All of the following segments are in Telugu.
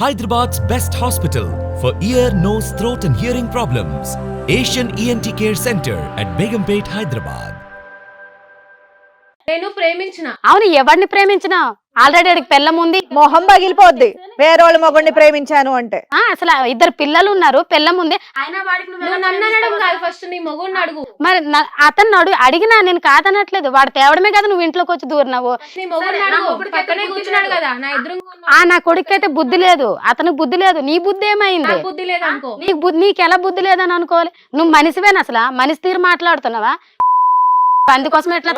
Hyderabad's best hospital for ear, nose, throat, and hearing problems. Asian ENT Care Center at Begumpet, Hyderabad. నేను ప్రేమించిన అవును ఎవరిని ప్రేమించినా ఆల్రెడీ ఆడికి పెళ్ళం ఉంది. మొహం పగిలిపోద్ది. వేరేవాళ్ళ మొగుడిని ప్రేమించాను అంటే. ఆ, అసలు ఇద్దరు పిల్లలు ఉన్నారు పెళ్ళం ఉంది. అయినా వాడికి నువ్వు నువ్వు ఎలా నన్ను అనడం ప్రేమిస్తావు? కాదు ఫస్ట్ నీ మొగుడిని అడుగు. మరి నా- అతన్ని అడుగు. అడిగినా నేను కాదనట్లేదు. వాడు తేవడమే కదా నువ్వు ఇంట్లోకి వచ్చి దూరినావు. నీ మొగుడిని అడుగు. పక్కనే కూర్చున్నాడు. కదా నా ఆ నా కొడుకు అయితే బుద్ధి లేదు. అతనికి బుద్ధి లేదు. నీ బుద్ధి ఏమైంది? నాకు బుద్ధి లేదనుకో. నీకు బుద్ధి నీకు ఎలా బుద్ధి లేదని అనుకోవాలి? నువ్వు మనిషివేనా అసలు? మనిషి తీరు మాట్లాడుతున్నావా? అందుకోసం ఎట్లా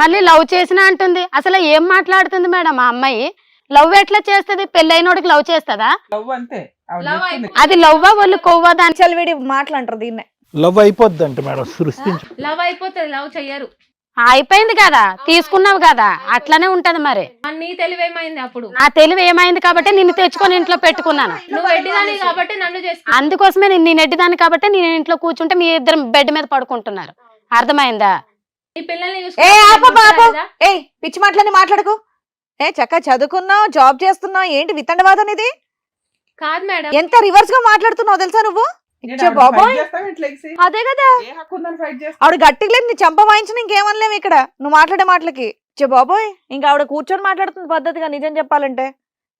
మళ్ళీ లవ్ చేసినా అంటుంది. అసలు ఏం మాట్లాడుతుంది మేడం ఆ అమ్మాయి? లవ్ ఎట్లా చేస్తుంది? పెళ్ళైనోడికి లవ్ చేస్తుందా? లవ్ అంతే. చెప్తుంది. అది లవ్వా వాళ్ళు కొవ్వా దాని? చల్ వీడి మాట్లాంటారు దీన్నే. లవ్ అయిపోద్ది అంట మేడం సృష్టించు. లవ్ అయిపోతుంది లవ్ చెయ్యరు. అయిపోయింది కదా తీసుకున్నావు కదా అట్లానే ఉంటది మరి. ఆ నీ తెలివేమైంది అప్పుడు? నా తెలివి ఏమైంది కాబట్టి నిన్ను తెచ్చుకొని ఇంట్లో పెట్టుకున్నాను. నువ్వు ఎడ్డిదాని కాబట్టి నన్ను చేసుకున్నావు అందుకోసమే నేను నేను ఎడ్డిదాన్ని కాబట్టి నేను ఇంట్లో కూర్చుంటే మీ ఇద్దరు బెడ్ మీద పడుకుంటున్నారు. అర్థమైందా? నీ పిల్లల్ని ఏ ఆప పిచ్చి మాటలని మాట్లాడుకో. ఏ చక్క చదువుకున్నావు జాబ్ చేస్తున్నావు ఏంటి వితండవాదం ఇది? కాదు మేడం. ఎంత రివర్స్గా మాట్లాడుతున్నావు తెలుసా నువ్వు? అదే కదా! ఏ హక్కు ఉందని ఫైట్ చేస్తా ఆవిడ గట్టిగా లేదు నీ చంప వాయించిన ఇంకేమనలేము ఇక్కడ. నువ్వు మాట్లాడే మాటలకి. చే బాబోయ్! ఇంకా ఆవిడ కూర్చొని మాట్లాడుతుంది పద్ధతిగా నిజం చెప్పాలంటే.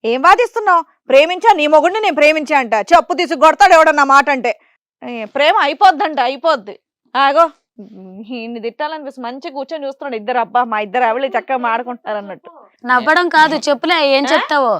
ఏం వాదిస్తున్నావు? ప్రేమించా? నీ మొగుడిని నేను ప్రేమించా అంట. చెప్పు తీసి కొడతాడు ఎవడన్నా మాట అంటే. ప్రేమ అయిపోద్దంట అయిపోద్ది. ఆగో! ఇన్ని తిట్టాలనిపిస్తుంది. మంచిగా కూర్చొని చూస్తున్నాడు ఇద్దరు అబ్బా మా ఇద్దరు ఆవిడ చక్కగా మాడుకుంటున్నారు అన్నట్టు. నవ్వడం కాదు చెప్పులే ఏం? చెప్తావో?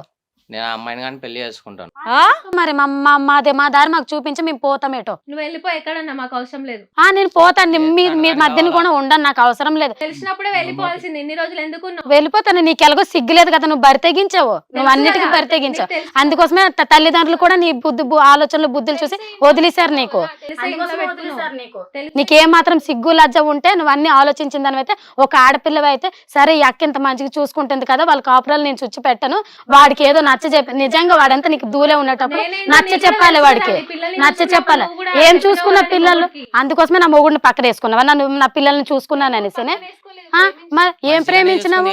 నేను ఆ అమ్మాయిని కానీ పెళ్ళి చేసుకుంటాను. ఆ? మరి మా మా మాదే మా దారి మాకు చూపించి మేము పోతాం ఏటో? నువ్వు వెళ్ళిపో ఎక్కడన్నా మాకు అవసరం లేదు. ఆ నేను పోతాను మీ మీ మధ్యన కూడా ఉండను నాకు అవసరం లేదు. తెలిసినప్పుడే వెళ్ళిపోవాల్సింది. ఇన్ని రోజులు ఎందుకు ఉన్నావు? వెళ్ళిపోతాను. నీకు ఎలాగో సిగ్గులేదు కదా నువ్వు బరి తెగించావు నువ్వు తెలుసు అన్నిటికీ కదా, బరి తెగించావు నీకు తెలుసు. అందుకోసమే త- తల్లిదండ్రులు కూడా నీ బుద్ధి బు- ఆలోచనలు బుద్ధులు చూసి వదిలేశారు నీకు. తెలిసే ఇంట్లో పెట్టుకున్నావు. తెలిసి- నీకు ఏ మాత్రం సిగ్గు లజ్జ ఉంటే నువ్వు అన్ని ఆలోచించిన దానివైతే ఒక ఆడపిల్లవి అయితే సరే ఈ అక్క ఇంత మంచిగా చూసుకుంటుంది కదా వాళ్ళ కాపురాలు నేను చుచ్చి పెట్టను. వాడికి ఏదో నచ్చ చెప్పి నిజంగా వాడంతా నీకు దూలే ఉన్నటప్పుడు నేనేంటో నచ్చ చెప్పాలి వాడికి. నచ్చ చెప్పాలి. ఏం చూసుకున్న పిల్లలు. అందుకోసమే నా మొగుడిని పక్కన వేసుకున్నావా? నన్ను నా పిల్లల్ని చూసుకున్నాను అనేసినే? ఏం ప్రేమించినావు?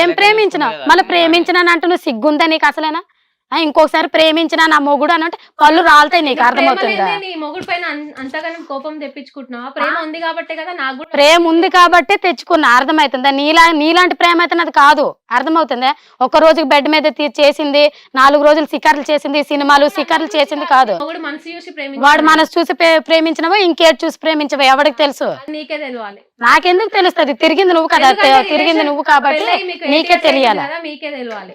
ఏం ప్రేమించినావు? మళ్ళీ కదా. ప్రేమించినాను అంటూ నువ్వు సిగ్గుందా నీకు అసలేనా? ఇంకొకసారి ప్రేమించినా నా మొగుడు అని అంటే పళ్ళు రాలుతాయి నీకు అర్థమవుతుందా? మొగుడు పైన అంతగానం కోపం తెప్పించుకుంటున్నావా? ప్రేమ ఉంది కాబట్టే కదా నాకు ప్రేమ ఉంది కాబట్టి తెచ్చుకున్నా. అర్థమవుతుందా? నీలా నీలాంటి ప్రేమ అయితే నాది కాదు. అర్థమవుతుందా? ఒక రోజుకి బెడ్ మీద చేసింది నాలుగు రోజులు సికార్లు చేసింది సినిమాలు సికార్లు చేసింది కాదు. మొగుడు మనసు చూసి ప్రేమ వాడు మనసు చూసి ప్రే- ప్రేమించినవో ఇంకేటి చూసి ప్రేమించవో ఎవరికి తెలుసు? నీకే తెలియాలి నాకెందుకు తెలుస్తుంది? తిరిగింది నువ్వు కదా తిరిగింది నువ్వు కాబట్టి నీకే తెలియాలి? మీకే తెలియాలి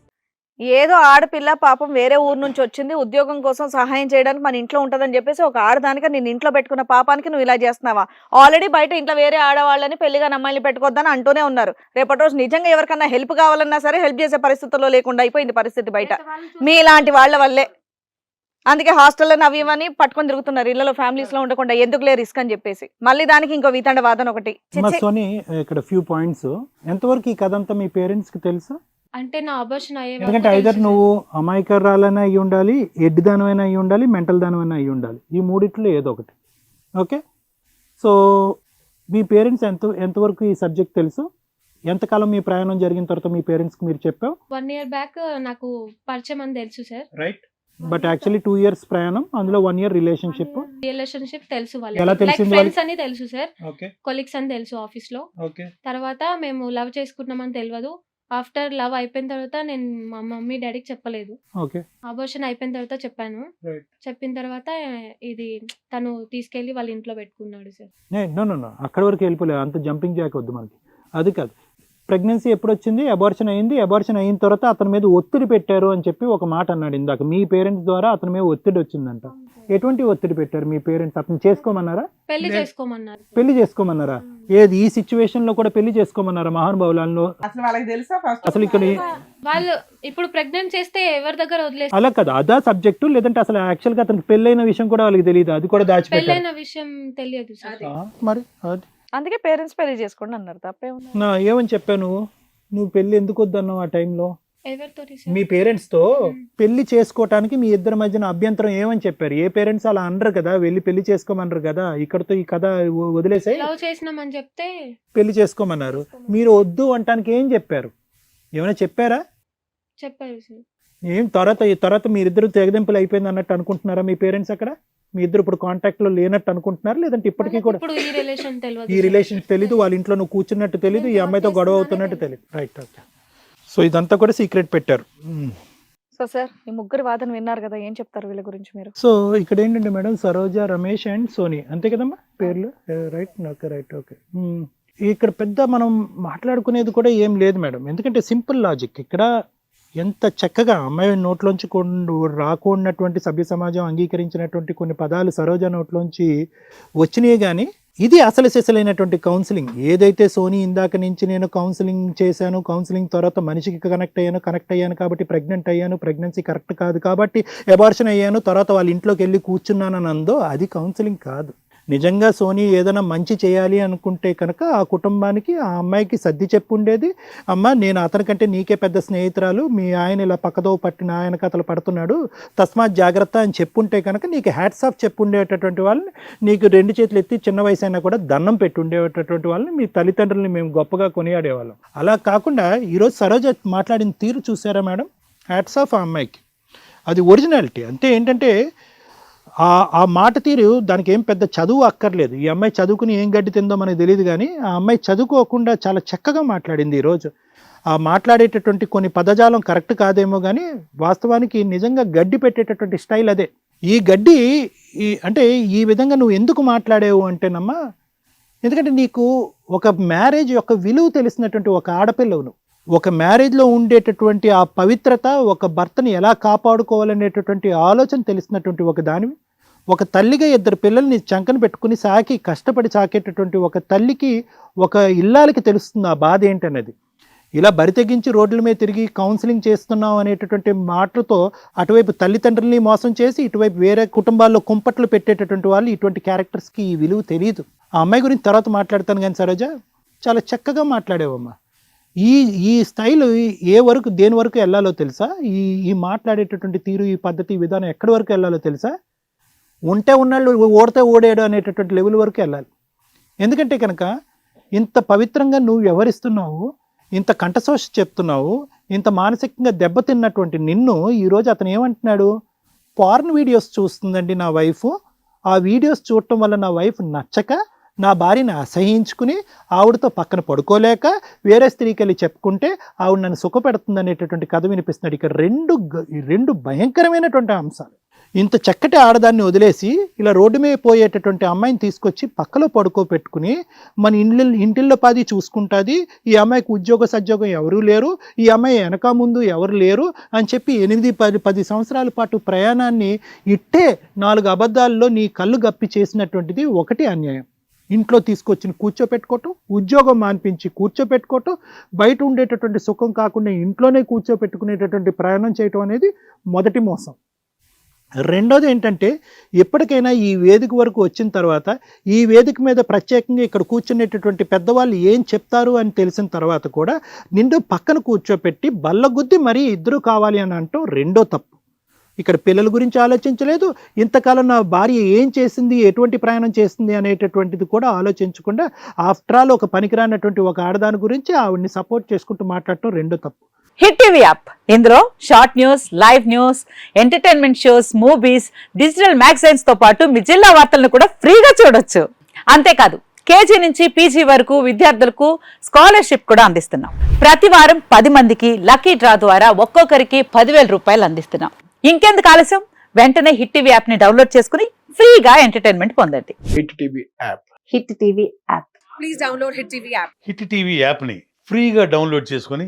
ఏదో ఆడపిల్ల పాపం వేరే ఊరు నుంచి వచ్చింది ఉద్యోగం కోసం సహాయం చేయడానికి మన ఇంట్లో ఉంటదని చెప్పేసి ఒక ఆడదానికి నేను ఇంట్లో పెట్టుకున్న పాపానికి నువ్వు ఇలా చేస్తున్నావా? ఆల్రెడీ బయట ఇంట్లో వేరే ఆడవాళ్ళని పెళ్ళిగా అమ్మాయిని పెట్టుకోవద్దని అంటూనే ఉన్నారు. రేపటి రోజు నిజంగా ఎవరికన్నా హెల్ప్ కావాలన్నా సరే హెల్ప్ చేసే పరిస్థితుల్లో లేకుండా అయిపోయింది పరిస్థితి బయట. మీలాంటి వాళ్ళ వల్లే. అందుకే హాస్టల్లో అవి ఇవని పట్టుకొని తిరుగుతున్నారు. ఇళ్ళలో ఫ్యామిలీస్లో ఉండకుండా ఎందుకులే రిస్క్ అని చెప్పేసి. మళ్ళీ దానికి ఇంకో వీతండ వాదన ఒకటి. మా ఇక్కడ ఫ్యూ పాయింట్స్ ఎంతవరకు ఈ కథ అంతా మీ పేరెంట్స్కి తెలుసు? అంటే నా అబర్షన్ అయ్యే ఎందుకంటే ఐదర్ తెలుసు నువ్వు అమాయకరాలైనా అయి ఉండాలి ఎడ్డి దానమైనా అయి ఉండాలి మెంటల్ దానమైనా అయి ఉండాలి. ఈ మూడిట్లో ఏదో ఒకటి. ఓకే? సో మీ పేరెంట్స్ ఎంత ఎంతవరకు ఈ సబ్జెక్ట్ తెలుసు? ఎంతకాలం మీ ప్రయాణం జరిగిన తర్వాత మీ పేరెంట్స్కి మీరు చెప్పావు? వన్ ఇయర్ బ్యాక్ నాకు పరిచయం అని తెలుసు sir. Right. But actually two years ప్రయాణం అందులో వన్ ఇయర్ రిలేషన్షిప్. రిలేషన్షిప్ తెలుసు ఎలా వాళ్ళకి లైక్ తెలిసింది ఫ్రెండ్స్ అని తెలుసు సార్. ఓకే. కొలీగ్స్ అని తెలుసు ఆఫీస్లో ఓకే. తర్వాత మేము లవ్ చేసుకుంటున్నామని తెలియదు ఆఫ్టర్ లవ్ అయిపోయిన తర్వాత నేను మా మమ్మీ డాడీకి చెప్పలేదు. ఓకే. అబోషన్ అయిపోయిన తర్వాత చెప్పాను. Right. చెప్పిన తర్వాత ఇది తను తీసుకెళ్ళి వాళ్ళ ఇంట్లో పెట్టుకున్నాడు సార్. నో నో నో అక్కడ వరకు వెళ్ళిపోలేదు. అంత జంపింగ్ జాక్ వద్దు మనకి. అది కాదు. ప్రెగ్నెన్సీ ఎప్పుడు వచ్చింది అబార్షన్ అయింది. అబార్షన్ అయిన తర్వాత అతని మీద ఒత్తిడి పెట్టారు అని చెప్పి ఒక మాట అన్నాడు ఇందాక. మీ పేరెంట్స్ ద్వారా అతని మీద ఒత్తిడి వచ్చిందంట. ఎటువంటి ఒత్తిడి పెట్టారు మీ పేరెంట్స్ అతను చేసుకోమన్నారా? పెళ్ళి. చేసుకోమన్నారు. పెళ్ళి చేసుకోమన్నారా? ఏది? ఈ సిచ్యువేషన్లో కూడా పెళ్ళి చేసుకోమన్నారా మహానుభావులలో అసలు వాళ్ళకి తెలుసా ఫస్ట్ అసలు ఇక్కడ వాళ్ళు ఇప్పుడు ప్రెగ్నెంట్ చేస్తే ఎవరి దగ్గర వదిలేస్తారు? అలా కదా. అదా సబ్జెక్టు లేదంటే అసలు యాక్చువల్గా అతనికి పెళ్ళైన విషయం కూడా వాళ్ళకి తెలియదు అది కూడా దాచిపెట్టారు. పెళ్ళైన విషయం తెలియదు మరి అది. అందుకే పేరెంట్స్ పెళ్ళి చేసుకోండి అన్నారు తప్పే ఉంది నా ఏమని చెప్పావు నువ్వు? నువ్వు పెళ్ళి ఎందుకు వద్దన్నావు ఆ టైంలో? ఎవరితో మీ పేరెంట్స్తో పెళ్ళి చేసుకోవటానికి మీ ఇద్దరి మధ్యన అభ్యంతరం ఏమని చెప్పారు? ఏ పేరెంట్స్ అలా అనరు కదా వెళ్ళి పెళ్ళి చేసుకోమన్నారు కదా ఇక్కడతో ఈ కథ వ- వదిలేసాయి. లవ్ చేసినామని చెప్తే? పెళ్ళి చేసుకోమన్నారు. మీరు వద్దు అంటానికి ఏం చెప్పారు? ఏమైనా చెప్పారా? చెప్పారు సార్. ఏం తర్వాత తర్వాత మీరిద్దరు తెగదింపులు అయిపోయింది అన్నట్టు అనుకుంటున్నారా మీ పేరెంట్స్ అక్కడ? మీ ఇద్దరు ఇప్పుడు కాంటాక్ట్లో లేనట్టు అనుకుంటున్నారా? లేదంటే ఇప్పటికీ కూడా ఇప్పుడు ఈ రిలేషన్ తెలీదు వాళ్ళ ఇంట్లో నువ్వు కూర్చున్నట్టు తెలీదు ఈ అమ్మాయితో గొడవ అవుతున్నట్టు. తెలియదు రైట్ ఓకే సో ఇదంతా కూడా సీక్రెట్ పెట్టారు. సో సార్ ఈ ముగ్గురు వాదన విన్నారు కదా ఏం చెప్తారు వీళ్ళ గురించి మీరు? సో ఇక్కడ ఏంటంటే మేడం సరోజ రమేష్ అండ్ సోనీ. అంతే కదమ్మా? పేర్లు? Right okay right okay. ఇక్కడ పెద్ద మనం మాట్లాడుకునేది కూడా ఏం లేదు మేడం. ఎందుకంటే సింపుల్ లాజిక్. ఇక్కడ ఎంత చక్కగా అమ్మాయి నోట్లోంచి కొండు రాకున్నటువంటి సభ్య సమాజం అంగీకరించినటువంటి కొన్ని పదాలు సరోజ నోట్లోంచి వచ్చినాయి కానీ ఇది అసలు సిసలైనటువంటి కౌన్సిలింగ్ ఏదైతే సోనీ ఇందాక నుంచి నేను కౌన్సిలింగ్ చేశాను కౌన్సిలింగ్ తర్వాత మనిషికి కనెక్ట్ అయ్యాను కనెక్ట్ అయ్యాను కాబట్టి ప్రెగ్నెంట్ అయ్యాను ప్రెగ్నెన్సీ కరెక్ట్ కాదు కాబట్టి ఎబార్షన్ అయ్యాను తర్వాత వాళ్ళ ఇంట్లోకి వెళ్ళి కూర్చున్నానని అందో అది కౌన్సిలింగ్ కాదు. నిజంగా సోనీ ఏదైనా మంచి చేయాలి అనుకుంటే కనుక ఆ కుటుంబానికి ఆ అమ్మాయికి సర్ది చెప్పుండేది అమ్మ నేను అతనికంటే నీకే పెద్ద స్నేహితురాలు. మీ ఆయన ఇలా పక్కదో పట్టిన ఆయన కథలు పడుతున్నాడు. తస్మాత్ జాగ్రత్త అని చెప్పుంటే కనుక నీకు హ్యాట్స్ ఆఫ్ చెప్పుండేటటువంటి వాళ్ళని నీకు రెండు చేతులు ఎత్తి చిన్న వయసు అయినా కూడా దండం పెట్టుండేటటువంటి వాళ్ళని మీ తల్లిదండ్రులని మేము గొప్పగా కొనియాడేవాళ్ళం. అలా కాకుండా ఈరోజు సరోజ మాట్లాడిన తీరు చూసారా మేడం? హ్యాట్స్ ఆఫ్ ఆ అమ్మాయికి. అది ఒరిజినాలిటీ. అంటే ఏంటంటే ఆ ఆ మాట తీరు దానికి ఏం పెద్ద చదువు అక్కర్లేదు. ఈ అమ్మాయి చదువుకుని ఏం గడ్డి తిందో మనకు తెలియదు కానీ ఆ అమ్మాయి చదువుకోకుండా చాలా చక్కగా మాట్లాడింది ఈరోజు ఆ మాట్లాడేటటువంటి కొన్ని పదజాలం కరెక్ట్ కాదేమో కానీ వాస్తవానికి నిజంగా గడ్డి పెట్టేటటువంటి స్టైల్ అదే. ఈ గడ్డి ఈ అంటే ఈ విధంగా నువ్వు ఎందుకు మాట్లాడేవు అంటేనమ్మా ఎందుకంటే నీకు ఒక మ్యారేజ్ యొక్క విలువ తెలిసినటువంటి ఒక ఆడపిల్లవు నువ్వు. ఒక మ్యారేజ్లో ఉండేటటువంటి ఆ పవిత్రత ఒక భర్తని ఎలా కాపాడుకోవాలనేటటువంటి ఆలోచన తెలిసినటువంటి ఒక దానివి. ఒక తల్లిగా ఇద్దరు పిల్లల్ని చంకన పెట్టుకుని సాకి కష్టపడి సాకేటటువంటి ఒక తల్లికి ఒక ఇల్లాలకి తెలుస్తుంది ఆ బాధ ఏంటనేది. ఇలా బరి తెగించి రోడ్ల మీద తిరిగి కౌన్సిలింగ్ చేస్తున్నాం అనేటటువంటి మాటలతో అటువైపు తల్లిదండ్రుల్ని మోసం చేసి ఇటువైపు వేరే కుటుంబాల్లో కుంపట్లు పెట్టేటటువంటి వాళ్ళు ఇటువంటి క్యారెక్టర్స్కి ఈ విలువ తెలియదు ఆ అమ్మాయి గురించి తర్వాత మాట్లాడతాను కానీ సరోజ చాలా చక్కగా మాట్లాడేవమ్మా. ఈ ఈ స్టైల్ ఏ వరకు దేని వరకు వెళ్ళాలో తెలుసా? ఈ ఈ మాట్లాడేటటువంటి తీరు ఈ పద్ధతి విధానం ఎక్కడి వరకు వెళ్ళాలో తెలుసా? ఉంటే ఉన్నాళ్ళు ఓడితే ఓడాడు అనేటటువంటి లెవెల్ వరకు వెళ్ళాలి. ఎందుకంటే కనుక ఇంత పవిత్రంగా నువ్వు వ్యవహరిస్తున్నావు ఇంత కంఠశోష చెప్తున్నావు ఇంత మానసికంగా దెబ్బతిన్నటువంటి నిన్ను ఈరోజు అతను ఏమంటున్నాడు? పార్న్ వీడియోస్ చూస్తుందండి నా వైఫ్ ఆ వీడియోస్ చూడటం వల్ల నా వైఫ్ నచ్చక నా భార్యని అసహించుకుని ఆవిడతో పక్కన పడుకోలేక వేరే స్త్రీకి వెళ్ళి చెప్పుకుంటే ఆవిడ నన్ను సుఖపెడుతుంది అనేటటువంటి కథ వినిపిస్తున్నాడు ఇక్కడ రెండు గ- రెండు భయంకరమైనటువంటి అంశాలు. ఇంత చక్కటి ఆడదాన్ని వదిలేసి ఇలా రోడ్డు మీద పోయేటటువంటి అమ్మాయిని తీసుకొచ్చి పక్కలో పడుకోబెట్టుకుని మన ఇండ్ల ఇంటిల్లో పాది చూసుకుంటుంది. ఈ అమ్మాయికి ఉద్యోగ సద్యోగం ఎవరూ లేరు. ఈ అమ్మాయి వెనక ముందు ఎవరు లేరు అని చెప్పి ఎనిమిది పది పది సంవత్సరాల పాటు ప్రయాణాన్ని ఇట్టే నాలుగు అబద్ధాల్లో నీ కళ్ళు గప్పి చేసినటువంటిది ఒకటి అన్యాయం. ఇంట్లో తీసుకొచ్చిన కూర్చోపెట్టుకోవటం ఉద్యోగం మాన్పించి కూర్చోపెట్టుకోవటం బయట ఉండేటటువంటి సుఖం కాకుండా ఇంట్లోనే కూర్చోపెట్టుకునేటటువంటి ప్రయాణం చేయటం అనేది మొదటి మోసం. రెండోది ఏంటంటే ఎప్పటికైనా ఈ వేదిక వరకు వచ్చిన తర్వాత ఈ వేదిక మీద ప్రత్యేకంగా ఇక్కడ కూర్చునేటటువంటి పెద్దవాళ్ళు ఏం చెప్తారు అని తెలిసిన తర్వాత కూడా నిండు పక్కన కూర్చోపెట్టి బల్లగుద్ది మరీ ఇద్దరు కావాలి అని అంటాం రెండో తప్పు. ఇక్కడ పిల్లల గురించి ఆలోచించలేదు ఇంతకాలం నా భార్య ఏం చేసింది ఎటువంటి ప్రయాణం చేసింది అనేటటువంటిది కూడా ఆలోచించకుండా ఆఫ్టర్ ఆల్ ఒక పనికిరానటువంటి ఒక ఆడదాని గురించి ఆవిడ్ని సపోర్ట్ చేసుకుంటూ మాట్లాడటం రెండో తప్పు. Hit TV app. ఇందులో short news live news entertainment shows movies digital మ్యాగజైన్స్తో పాటు మీ జిల్లా వార్తలను కూడా ఫ్రీగా చూడొచ్చు. అంతేకాదు కేజీ నుంచి పీజీ వరకు విద్యార్థులకు స్కాలర్షిప్ కూడా అందిస్తున్నాం. ప్రతి వారం పది మందికి లక్కీ డ్రా ద్వారా ఒక్కొక్కరికి పదివేల రూపాయలు అందిస్తున్నాం. ఇంకెందుకు ఆలస్యం? వెంటనే హిట్ టీవీ యాప్ని డౌన్లోడ్ చేసుకుని ఫ్రీగా ఎంటర్టైన్మెంట్ పొందండి. Hit TV app. Hit TV app. Hit TV యాప్ని ఫ్రీగా డౌన్లోడ్ చేసుకొని